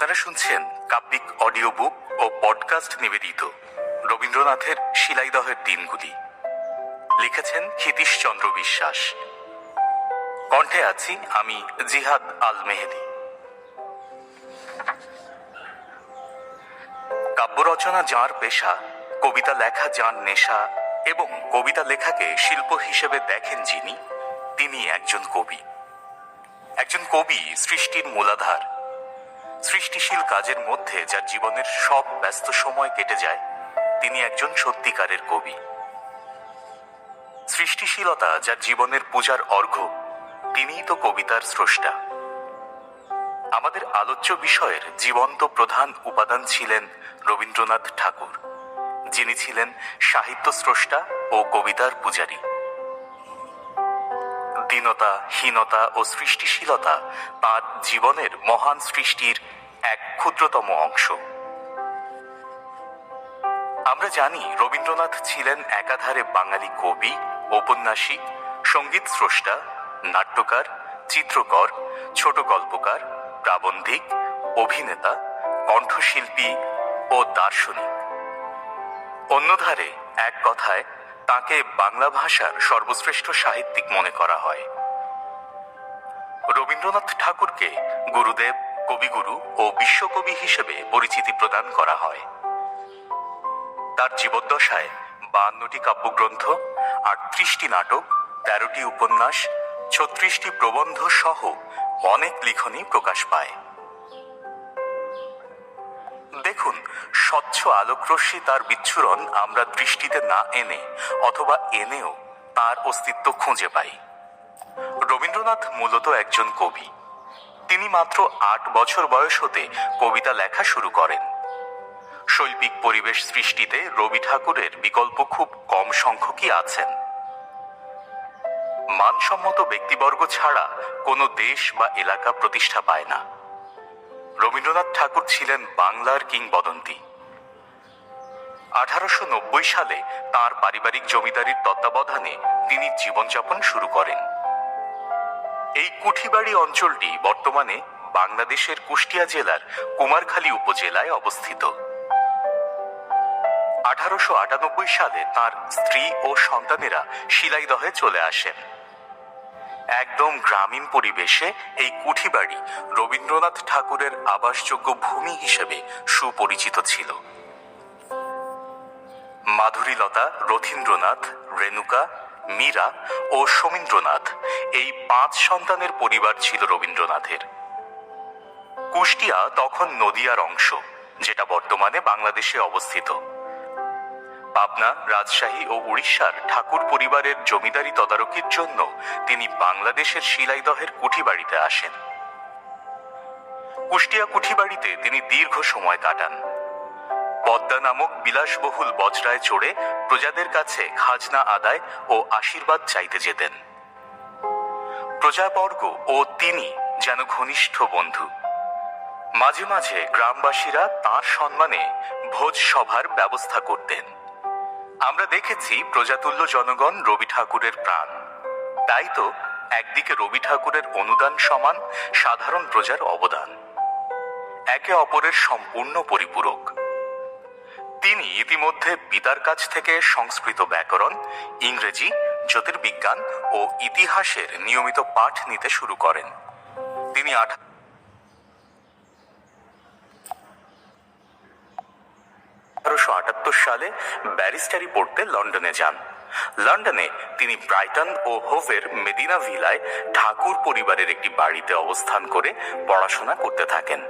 আপনারা শুনছেন কাব্যিক অডিও বুক ও পডকাস্ট নিবেদিত রবীন্দ্রনাথের শিলাইদহের দিনগুলি। লিখেছেন ক্ষিতীশ চন্দ্র বিশ্বাস। কণ্ঠে আছি আমি জিহাদ আল মেহেদি কাব্য রচনা যাঁর পেশা, কবিতা লেখা যাঁর নেশা এবং কবিতা লেখাকে শিল্প হিসেবে দেখেন যিনি, তিনি একজন কবি। একজন কবি সৃষ্টির মূলাধার। সৃষ্টিশীল কাজের মধ্যে যার জীবনের সব ব্যস্ত সময় কেটে যায়, তিনি একজন সত্যিকারের কবি। সৃষ্টিশীলতা যার জীবনের পূজার অর্ঘ্য তিনিই তো কবিতার স্রষ্টা। আমাদের আলোচ্য বিষয়ের জীবন্ত প্রধান উপাদান ছিলেন রবীন্দ্রনাথ ঠাকুর, যিনি ছিলেন সাহিত্য স্রষ্টা ও কবিতার পূজারী। দীনতা হীনতা ও সৃষ্টিশীলতা তার জীবনের মহান সৃষ্টির এক ক্ষুদ্রতম অংশ। আমরা জানি রবীন্দ্রনাথ ছিলেন একাধারে বাঙালি কবি, ঔপন্যাসিক, সংগীত স্রষ্টা, নাট্যকার, চিত্রকর, ছোট গল্পকার, প্রাবন্ধিক, অভিনেতা, কণ্ঠশিল্পী ও দার্শনিক। অন্যধারে এক কথায় তাকে বাংলা ভাষার সর্বশ্রেষ্ঠ সাহিত্যিক মনে করা হয়। রবীন্দ্রনাথ ঠাকুরকে গুরুদেব, কবিগুরু ও বিশ্বকবি হিসেবে পরিচিতি প্রদান করা হয়। তার জীবদ্দশায় বান্নটি কাব্যগ্রন্থ, আটত্রিশটি নাটক, তেরোটি উপন্যাস, ছত্রিশটি প্রবন্ধ সহ অনেক লিখনই প্রকাশ পায়। দেখুন, স্বচ্ছ আলোকরশ্মি তার বিচ্ছুরণ আমরা দৃষ্টিতে না এনে অথবা এনেও তার অস্তিত্ব খুঁজে পাই। রবীন্দ্রনাথ মূলত একজন কবি। তিনি মাত্র আট বছর বয়স হতে কবিতা লেখা শুরু করেন। শৈল্পিক পরিবেশ সৃষ্টিতে রবি ঠাকুরের বিকল্প খুব কম সংখ্যকই আছেন। মানসম্মত ব্যক্তিবর্গ ছাড়া কোনো দেশ বা এলাকা প্রতিষ্ঠা পায় না। রবীন্দ্রনাথ ঠাকুর ছিলেন বাংলার কিংবদন্তি। আঠারোশো নব্বই সালে তার পারিবারিক জমিদারির তত্ত্বাবধানে তিনি জীবনযাপন শুরু করেন। এই কুঠিবাড়ি অঞ্চলটি বর্তমানে বাংলাদেশের কুষ্টিয়া জেলার কুমারখালী উপজেলায় অবস্থিত। আঠারোশো আটানব্বই সালে তার স্ত্রী ও সন্তানেরা শিলাইদহে চলে আসেন। একদম গ্রামীণ পরিবেশে এই কুঠিবাড়ি রবীন্দ্রনাথ ঠাকুরের আবাসযোগ্য ভূমি হিসেবে সুপরিচিত ছিল। মাধুরীলতা, রথীন্দ্রনাথ, রেণুকা, মীরা ও সমীন্দ্রনাথ এই পাঁচ সন্তানের পরিবার ছিল রবীন্দ্রনাথের। কুষ্টিয়া তখন নদিয়ার অংশ, যেটা বর্তমানে বাংলাদেশে অবস্থিত। পাবনা, রাজশাহী ও উড়িষ্যার ঠাকুর পরিবারের জমিদারি তদারকির জন্য তিনি বাংলাদেশের শিলাইদহের কুঠিবাড়িতে আসেন। কুষ্টিয়া কুঠিবাড়িতে তিনি দীর্ঘ সময় কাটান। পদ্মা নামক বিলাসবহুল বজরায় চড়ে প্রজাদের কাছে খাজনা আদায় ও আশীর্বাদ চাইতে যেতেন। প্রজাবর্গ ও তিনি যেন ঘনিষ্ঠ বন্ধু। মাঝে মাঝে গ্রামবাসীরা তার সম্মানে ভোজ সভার ব্যবস্থা করতেন। আমরা দেখেছি প্রজাতুল্য জনগণ রবি ঠাকুরের প্রাণ। তাই তো একদিকে রবি ঠাকুরের অনুদান সমান, সাধারণ প্রজার অবদান। একে অপরের সম্পূর্ণ পরিপূরক। তিনি ইতিমধ্যে পিতার কাছ থেকে সংস্কৃত ব্যাকরণ, ইংরেজি, জ্যোতির্বিজ্ঞান ও ইতিহাসের নিয়মিত পাঠ নিতে শুরু করেন। তিনি আঠা আঠারোশো আটাত্তর সালে ব্যারিস্টারি পড়তে লন্ডনে যান। লন্ডনে তিনি ব্রাইটন ও হোভের মেদিনা ভিলায় ঠাকুর পরিবারের একটি বাড়িতে অবস্থান করে পড়াশোনা করতে থাকেন।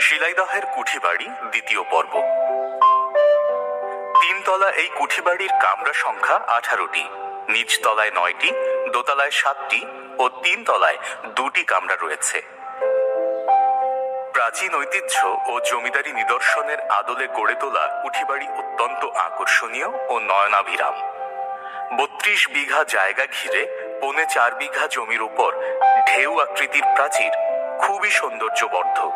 শিলাইদহের কুঠিবাড়ি দ্বিতীয় পর্ব। তিনতলা এই কুঠিবাড়ির কামরা সংখ্যা আঠারোটি। নিচতলায় নয়টি, দোতলায় সাতটি ও তিনতলায় দুটি কামরা রয়েছে। প্রাচীন ঐতিহ্য ও জমিদারি নিদর্শনের আদলে গড়ে তোলা কুঠিবাড়ি অত্যন্ত আকর্ষণীয় ও নয়নাভিরাম। বত্রিশ বিঘা জায়গা ঘিরে পৌনে চার বিঘা জমির উপর ঢেউ আকৃতির প্রাচীর খুবই সৌন্দর্যবর্ধক।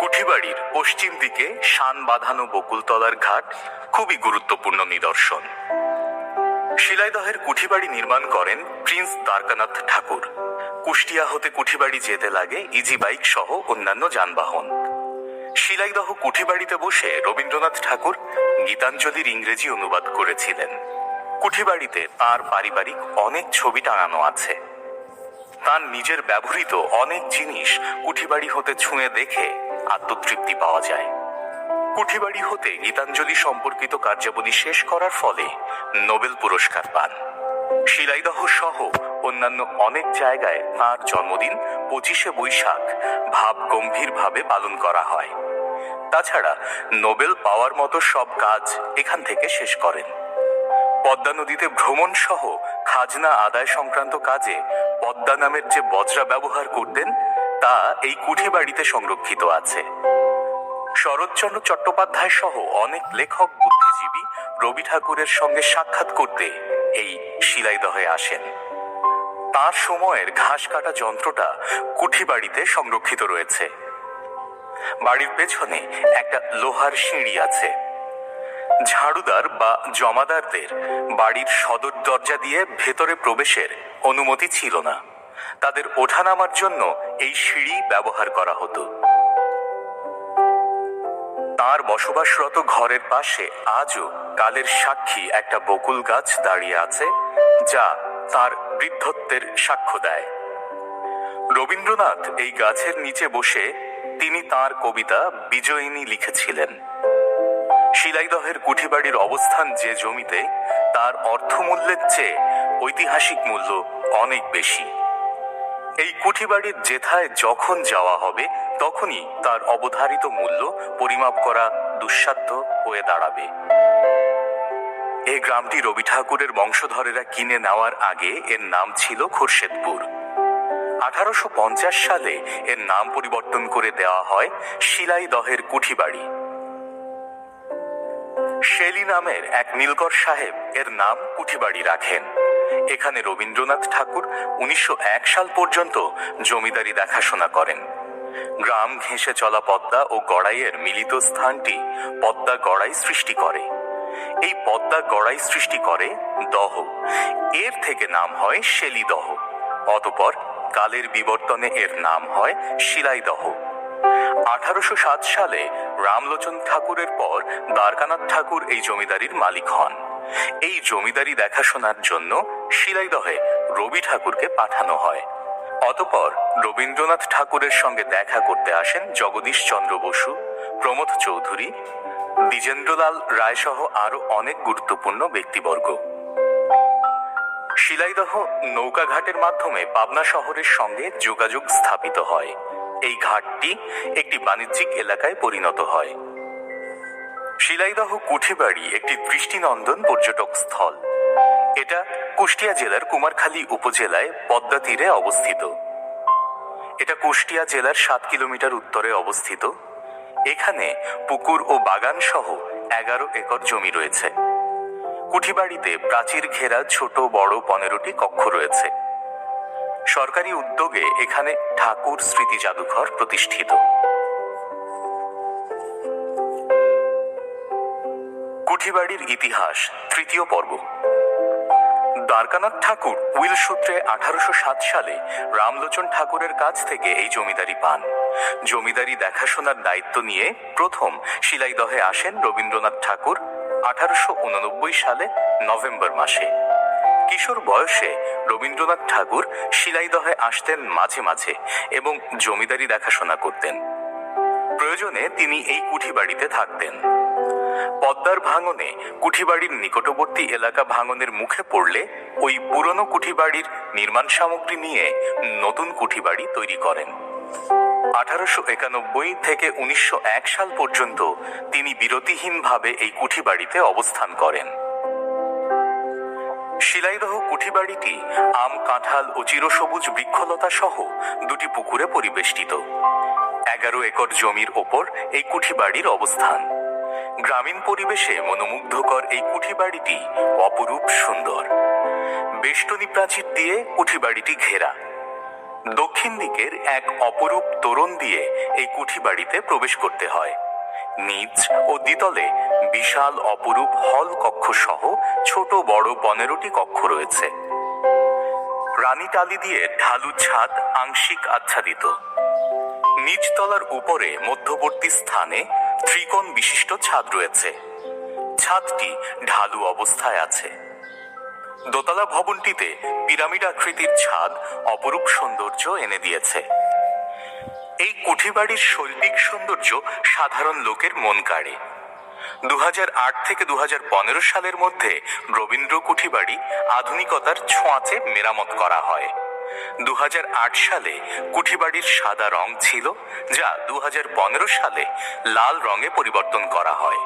কুঠিবাড়ির পশ্চিম দিকে শান বাঁধানো বকুলতলার ঘাট খুবই গুরুত্বপূর্ণ নিদর্শন। শিলাইদহের কুঠিবাড়ি নির্মাণ করেন প্রিন্স দ্বারকানাথ ঠাকুর। কুষ্টিয়া হতে কুঠিবাড়ি যেতে লাগে ইজি বাইক সহ অন্যান্য যানবাহন। শিলাইদহ কুঠিবাড়িতে বসে রবীন্দ্রনাথ ঠাকুর গীতাঞ্জলির ইংরেজি অনুবাদ করেছিলেন। কুঠিবাড়িতে তার পারিবারিক অনেক ছবি টাঙানো আছে। তার নিজের ব্যবহৃত অনেক জিনিস কুঠিবাড়ি হতে ছুঁয়ে দেখে আত্মতৃপ্তি পাওয়া যায়। কুঠিবাড়ি হতে গীতাঞ্জলি সম্পর্কিত কার্যাবলী শেষ করার ফলে নোবেল পুরস্কার পান। শিলাইদহ সহ অন্যান্য অনেক জায়গায় তাঁর জন্মদিন পঁচিশে বৈশাখ ভাব গম্ভীরভাবে পালন করা হয়। তাছাড়া নোবেল পাওয়ার মতো সব কাজ এখান থেকে শেষ করেন। পদ্মা নদীতে ভ্রমণ সহ খাজনা আদায় সংক্রান্ত কাজে পদ্মা নামের যে বজ্রা ব্যবহার করতেন, তা এই কুঠি বাড়িতে সংরক্ষিত আছে। শরৎচন্দ্র চট্টোপাধ্যায় সহ অনেক লেখক, বুদ্ধিজীবী রবি ঠাকুরের সঙ্গে সাক্ষাৎ করতে এই শিলাইদহে আসেন। তার সময়ের ঘাস কাটা যন্ত্রটা কুঠি বাড়িতে সংরক্ষিত রয়েছে। বাড়ির পেছনে একটা লোহার সিঁড়ি আছে। ঝাড়ুদার বা জমাদারদের বাড়ির সদর দরজা দিয়ে ভেতরে প্রবেশের অনুমতি ছিল না। তাদের ওঠানামার জন্য এই সিঁড়ি ব্যবহার করা হতো। তার বসবাসরত ঘরের পাশে আজও কালের সাক্ষী একটা বকুল গাছ দাঁড়িয়ে আছে, যা তার বৃদ্ধত্বের সাক্ষ্য দেয়। রবীন্দ্রনাথ এই গাছের নিচে বসে তিনি তার কবিতা বিজয়িনী লিখেছিলেন। শিলাইদহের কুঠিবাড়ির অবস্থান যে জমিতে, তার অর্থমূল্যের চেয়ে ঐতিহাসিক মূল্য অনেক বেশি। এই কুঠিবাড়ির জেথায় যখন যাওয়া হবে, তখনই তার অবধারিত মূল্য পরিমাপ করা দুঃসাধ্য হয়ে দাঁড়াবে। এই গ্রামটি রবি ঠাকুরের বংশধরেরা কিনে নেওয়ার আগে এর নাম ছিল খোরশেদপুর। আঠারোশো পঞ্চাশ সালে এর নাম পরিবর্তন করে দেওয়া হয় শিলাইদহের কুঠিবাড়ি। শেলি নামের এক নীলকর সাহেব এর নাম কুঠিবাড়ি রাখেন। এখানে রবীন্দ্রনাথ ঠাকুর উনিশশো এক সাল পর্যন্ত জমিদারি দেখাশোনা করেন। গ্রাম ঘেঁষে চলা পদ্মা ও গড়াইয়ের মিলিত স্থানটি পদ্মা গড়াই সৃষ্টি করে। এই পদ্মা গড়াই সৃষ্টি করে দহ। এর থেকে নাম হয় শেলিদহ। অতপর কালের বিবর্তনে এর নাম হয় শিলাইদহ। আঠারোশো সাত সালে রামলোচন ঠাকুরের পর দ্বারকানাথ ঠাকুর এই জমিদারির মালিক হন। এই জমিদারি দেখাশোনার জন্য শিলাইদহে রবি ঠাকুরকে পাঠানো হয়। অতপর রবীন্দ্রনাথ ঠাকুরের সঙ্গে দেখা করতে আসেন জগদীশ চন্দ্র বসু, প্রমোদ চৌধুরী দ্বিজেন্দ্রলাল রায় সহ আরও অনেক গুরুত্বপূর্ণ ব্যক্তিবর্গ। শিলাইদহ নৌকা ঘাটের মাধ্যমে পাবনা শহরের সঙ্গে যোগাযোগ স্থাপিত হয়। এই ঘাটটি একটি বাণিজ্যিক এলাকায় পরিণত হয়। শিলাইদহ কুঠিবাড়ি একটি দৃষ্টিনন্দন পর্যটক স্থল। এটা কুষ্টিয়া জেলার কুমারখালী উপজেলায় পদ্মা তীরে অবস্থিত। এটা কুষ্টিয়া জেলার সাত কিলোমিটার উত্তরে অবস্থিত। এখানে পুকুর ও বাগান সহ এগারো একর জমি রয়েছে। কুঠিবাড়িতে প্রাচীর ঘেরা ছোট বড় পনেরোটি কক্ষ রয়েছে। সরকারি উদ্যোগে এখানে ঠাকুর স্মৃতি জাদুঘর প্রতিষ্ঠিত। কুঠিবাড়ির ইতিহাস তৃতীয় পর্ব। দ্বারকানাথ ঠাকুর উইল সূত্রে আঠারোশো সাত সালে রামলোচন ঠাকুরের কাছ থেকে এই জমিদারি পান। জমিদারি দেখাশোনার দায়িত্ব নিয়ে প্রথম শিলাইদহে আসেন রবীন্দ্রনাথ ঠাকুর আঠারোশো উননব্বই সালে নভেম্বর মাসে। কিশোর বয়সে রবীন্দ্রনাথ ঠাকুর শিলাইদহে আসতেন মাঝে মাঝে এবং জমিদারি দেখাশোনা করতেন। প্রয়োজনে তিনি এই কুঠি বাড়িতে থাকতেন। পদ্মার ভাঙনে কুঠিবাড়ির নিকটবর্তী এলাকা ভাঙনের মুখে পড়লে ওই পুরনো কুঠিবাড়ির নির্মাণ সামগ্রী নিয়ে নতুন কুঠিবাড়ি তৈরি করেন। আঠারোশো একানব্বই থেকে উনিশশো এক সাল পর্যন্ত তিনি বিরতিহীনভাবে এই কুঠিবাড়িতে অবস্থান করেন। শিলাইদহ কুঠিবাড়িটি আম, কাঁঠাল ও চিরসবুজ বৃক্ষলতা সহ দুটি পুকুরে পরিবেষ্টিত। এগারো একর জমির ওপর এই কুঠিবাড়ির অবস্থান। গ্রামীণ পরিবেশে মনোমুগ্ধকর এই কুঠিবাড়িটি অপরূপ সুন্দর। বেষ্টনী প্রাচীর দিয়ে কুঠিবাড়িটি ঘেরা। দক্ষিণ দিকের এক অপরূপ তোরণ দিয়ে এই কুঠিবাড়িতে প্রবেশ করতে হয়। নিচ ও দ্বিতলে বিশাল অপরূপ হল কক্ষ সহ ছোট বড় পনেরোটি কক্ষ রয়েছে। রানী টালি দিয়ে ঢালু ছাদ আংশিক আচ্ছাদিত। নিচতলার উপরে মধ্যবর্তী স্থানে ত্রিকোণ বিশিষ্ট ছাদ রয়েছে। ছাদটি ঢালু অবস্থায় আছে। দোতলা ভবনটিতে পিরামিড আকৃতির ছাদ, অপরূপ সৌন্দর্য এনে দিয়েছে। এই কুঠিবাড়ির শৈল্পিক সৌন্দর্য সাধারণ লোকের মন কাড়ে। দু হাজার আট থেকে দু হাজার পনেরো সালের মধ্যে রবীন্দ্র কুঠিবাড়ি আধুনিকতার ছোঁয়াচে মেরামত করা হয়। দু হাজার আট সালে কুঠিবাড়ির সাদা রং ছিল, যা দু হাজার পনেরো সালে লাল রঙে পরিবর্তন করা হয়।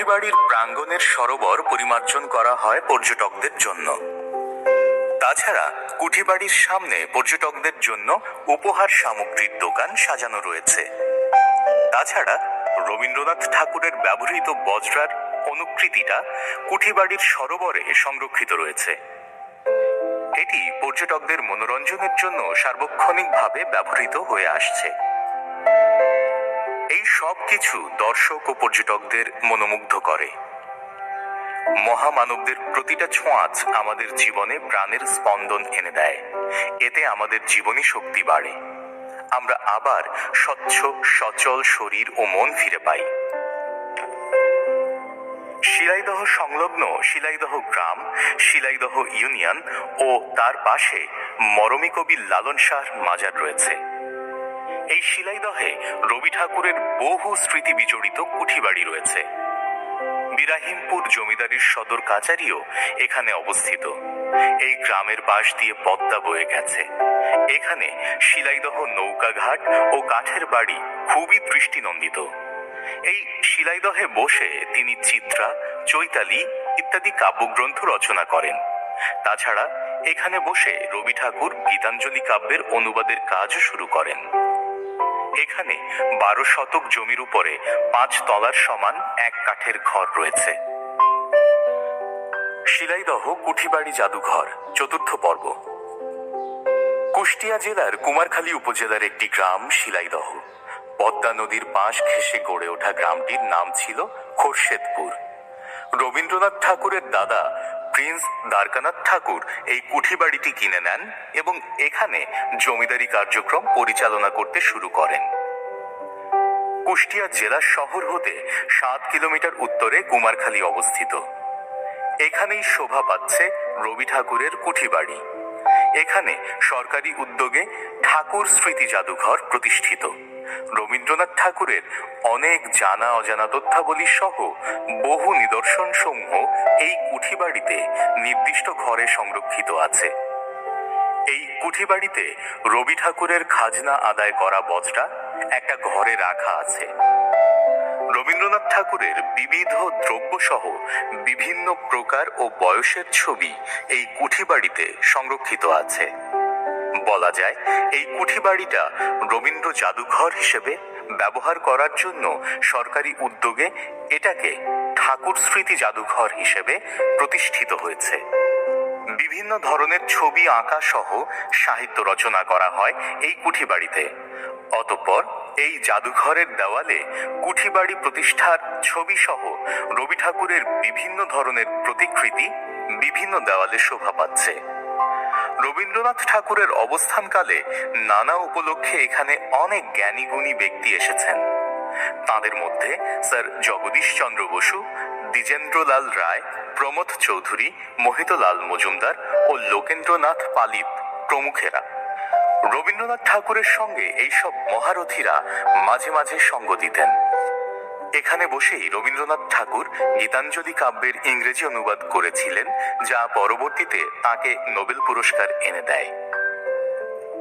কুঠিবাড়ির প্রাঙ্গণের সরোবর পরিমার্জন করা হয় পর্যটকদের জন্য। তাছাড়া কুঠিবাড়ির সামনে পর্যটকদের জন্য উপহার সামগ্রীর দোকান সাজানো রয়েছে। তাছাড়া রবীন্দ্রনাথ ঠাকুরের ব্যবহৃত বজ্রার অনুকৃতিটা কুঠিবাড়ির সরোবরে সংরক্ষিত রয়েছে। এটি পর্যটকদের মনোরঞ্জনের জন্য সার্বক্ষণিকভাবে ব্যবহৃত হয়ে আসছে। এই সব কিছু দর্শক ও পর্যটকদের মনোমুগ্ধ করে। মহামানবদের প্রতিটা ছোঁয়াচ আমাদের জীবনে প্রাণের স্পন্দন এনে দেয়। এতে আমাদের জীবনী শক্তি বাড়ে। আমরা আবার স্বচ্ছ, সচল শরীর ও মন ফিরে পাই। শিলাইদহ সংলগ্ন শিলাইদহ গ্রাম, শিলাইদহ ইউনিয়ন ও তার পাশে মরমী কবি লালন শাহর মাজার রয়েছে। এই শিলাইদহে রবি ঠাকুরের বহু স্মৃতি বিজড়িত কুঠিবাড়ি রয়েছে। বিরাহিমপুর জমিদারির সদর কাচারিও এখানে অবস্থিত। এই গ্রামের পাশ দিয়ে পদ্মা বয়ে গেছে। এখানে শিলাইদহ নৌকাঘাট ও কাঠের বাড়ি খুবই দৃষ্টিনন্দিত। এই শিলাইদহে বসে তিনি চিত্রা, চৈতালি ইত্যাদি কাব্যগ্রন্থ রচনা করেন। তাছাড়া এখানে বসে রবি ঠাকুর গীতাঞ্জলি কাব্যের অনুবাদের কাজও শুরু করেন। এখানে বারো শতক জমির উপরে পাঁচ তলার সমান এক কাঠের ঘর রয়েছে। শিলাইদহ কুঠিবাড়ি জাদুঘর, চতুর্থ পর্ব। কুষ্টিয়া জেলার কুমারখালী উপজেলার একটি গ্রাম শিলাইদহ। পদ্মা নদীর পাশ ঘেঁষে গড়ে ওঠা গ্রামটির নাম ছিল খোরশেদপুর। রবীন্দ্রনাথ ঠাকুরের দাদা প্রিন্স দ্বারকানাথ ঠাকুর এই কুঠিবাড়িটি কিনে নেন এবং এখানে জমিদারি কার্যক্রম পরিচালনা করতে শুরু করেন। কুষ্টিয়া জেলা শহর হতে সাত কিলোমিটার উত্তরে কুমারখালী অবস্থিত। এখানেই শোভা পাচ্ছে রবি ঠাকুরের কুঠিবাড়ি। এখানে সরকারি উদ্যোগে ঠাকুর স্মৃতি জাদুঘর প্রতিষ্ঠিত। রবীন্দ্রনাথ ঠাকুরের অনেক জানা অজানা তথ্যাবলী সহ বহু নিদর্শন সমূহ এই কুঠিবাড়িতে নির্দিষ্ট ঘরে সংরক্ষিত আছে। এই কুঠিবাড়িতে রবি ঠাকুরের খাজনা আদায় করা বজটা একটা ঘরে রাখা আছে। রবীন্দ্রনাথ ঠাকুরের বিবিধ দ্রব্য সহ বিভিন্ন প্রকার ও বয়সের ছবি এই কুঠিবাড়িতে সংরক্ষিত আছে। বলা যায়, এই কুঠিবাড়িটা রবীন্দ্র জাদুঘর হিসেবে ব্যবহার করার জন্য সরকারি উদ্যোগে এটাকে ঠাকুর স্মৃতি জাদুঘর হিসেবে প্রতিষ্ঠিত হয়েছে। বিভিন্ন ধরনের ছবি আঁকা সহ সাহিত্য রচনা করা হয় এই কুঠিবাড়িতে। অতঃপর এই জাদুঘরের দেওয়ালে কুঠিবাড়ি প্রতিষ্ঠার ছবি সহ রবি ঠাকুরের বিভিন্ন ধরনের প্রতিকৃতি বিভিন্ন দেওয়ালে শোভা পাচ্ছে। রবীন্দ্রনাথ ঠাকুরের অবস্থানকালে নানা উপলক্ষে এখানে অনেক জ্ঞানী গুণী ব্যক্তি এসেছেন। তাদের মধ্যে স্যার জগদীশ চন্দ্র বসু, দ্বিজেন্দ্রলাল রায়, প্রমোদ চৌধুরী, মোহিতলাল মজুমদার ও লোকেন্দ্রনাথ পালিত প্রমুখেরা। রবীন্দ্রনাথ ঠাকুরের সঙ্গে এইসব মহারথীরা মাঝে মাঝে সঙ্গ দিতেন। এখানে বসেই রবীন্দ্রনাথ ঠাকুর গীতাঞ্জলি কাব্যের ইংরেজি অনুবাদ করেছিলেন, যা পরবর্তীতে তাকে নোবেল পুরস্কার এনে দেয়।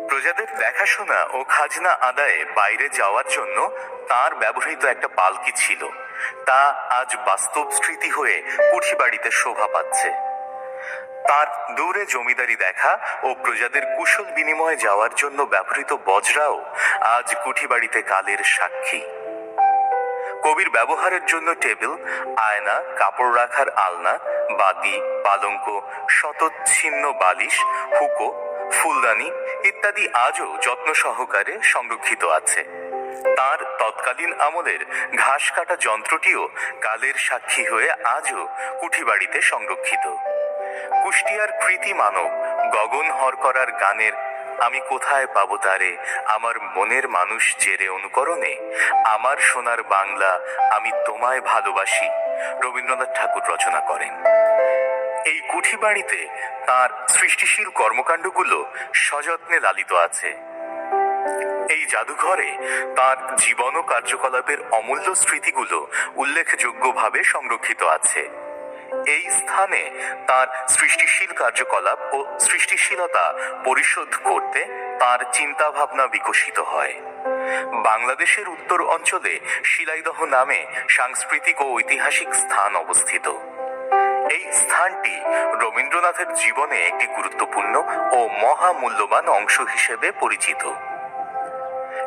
প্রজাদের দেখাশোনা ও খাজনা আদায়ে বাইরে যাওয়ার জন্য তার ব্যবহৃত একটা পালকি ছিল। তা আজ বাস্তব স্মৃতি হয়ে কুঠিবাড়িতে শোভা পাচ্ছে। তার দূরে জমিদারি দেখা ও প্রজাদের কুশল বিনিময়ে যাওয়ার জন্য ব্যবহৃত বজরাও আজ কুঠিবাড়িতে কালের সাক্ষী। কবির ব্যবহারের জন্য টেবিল, আয়না, কাপড় রাখার আলনা বাতি পালঙ্ক, শতচ্ছিন্ন বালিশ, হুকো, ফুলদানি ইত্যাদি আজও যত্ন সহকারে সংরক্ষিত আছে। তার তৎকালীন আমলের ঘাস কাটা যন্ত্রটিও কালের সাক্ষী হয়ে আজও কুঠিবাড়িতে সংরক্ষিত। কুষ্টিয়ার কৃতি মানব গগন হর করার গানের আমি কোথায় পাবো তারে? আমার মনের মানুষ জেরে অনুকরণে। আমার সোনার বাংলা আমি তোমায় ভালোবাসি। রবীন্দ্রনাথ ঠাকুর রচনা করেন। এই কুঠি বাড়িতে তার সৃষ্টিশীল কর্মকাণ্ডগুলো সযত্নে লালিত আছে। এই জাদুঘরে তার জীবন ও কার্যকলাপের অমূল্য স্মৃতিগুলো উল্লেখযোগ্যভাবে সংরক্ষিত আছে। এই স্থানে তার সৃষ্টিশীল কার্যকলাপ ও সৃষ্টিশীলতা পরিশোধ করতে তার চিন্তাভাবনা বিকশিত হয়। বাংলাদেশের উত্তর অঞ্চলে শিলাইদহ নামে সাংস্কৃতিক ও ঐতিহাসিক স্থান অবস্থিত। এই স্থানটি রবীন্দ্রনাথের জীবনে একটি গুরুত্বপূর্ণ ও মহামূল্যবান অংশ হিসেবে পরিচিত।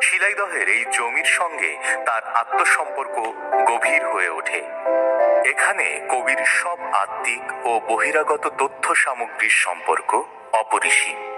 শিলাইদহের এই জমির সঙ্গে তার আত্মসম্পর্ক গভীর হয়ে ওঠে। এখানে কবির সব আত্মিক ও বহিরাগত তথ্য সামগ্রীর সম্পর্ক অপরিসীম।